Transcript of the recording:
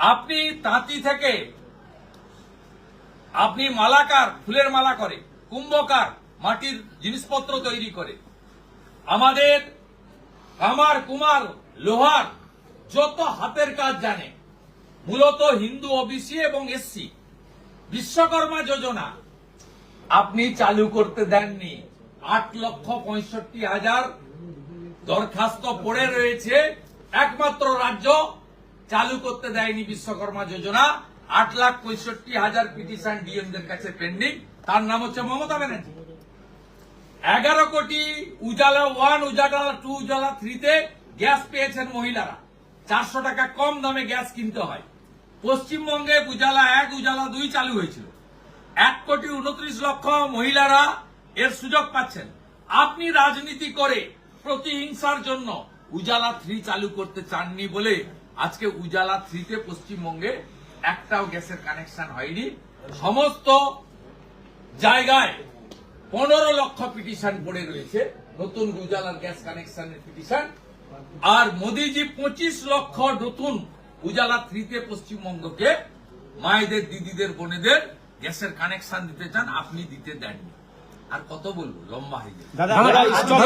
আপনি তাঁতি থেকে, আপনি মালাকার, ফুলের মালা করে, কুম্ভকার, মাটির জিনিসপত্র তৈরি করে। আমাদের কামার কুমার লোহার যত হাতের কাজ জানে, মূলত হিন্দু, ওবিসি এবং এসসি। বিশ্বকর্মা যোজনা আপনি চালু করতে দেননি। আট লক্ষ পঁয়ষট্টি হাজার দরখাস্ত পড়ে রয়েছে। একমাত্র রাজ্য চালু করতে দেয়নি বিশ্বকর্মা যোজনা। আট লাখ পঁয়ষট্টি হাজার পিটিশন ডিএমদের কাছে পেন্ডিং তার নাম হচ্ছে মমতা ব্যানার্জি। এগারো কোটি উজালা ওয়ান, উজালা টু, উজালা থ্রিতে গ্যাস পেয়েছেন মহিলারা। চারশো টাকা কম দামে গ্যাস কিনতে হয়। পশ্চিমবঙ্গে উজালা এক, উজালা দুই চালু হয়েছিল। এক কোটি উনত্রিশ লক্ষ মহিলারা এর সুযোগ পাচ্ছেন। আপনি রাজনীতি করে প্রতিহিংসার জন্য উজালা থ্রি চালু করতে চাননি বলে আজকে উজালা থ্রিতে পশ্চিমবঙ্গে একটাও গ্যাসের কানেকশন হয়নি। সমস্ত জায়গায় পনেরো লক্ষ পিটিশন পড়ে রয়েছে। নতুন উজালার গ্যাস কানেকশনের পিটিশন। আর মোদিজি পঁচিশ লক্ষ নতুন উজালা থ্রিতে পশ্চিমবঙ্গকে মায়েদের দিদিদের বোনেদের গ্যাসের কানেকশন দিতে চান আপনি দিতে দেননি। আর কত বলব? লম্বা হয়ে যাবে। দাদা দাদা স্টপ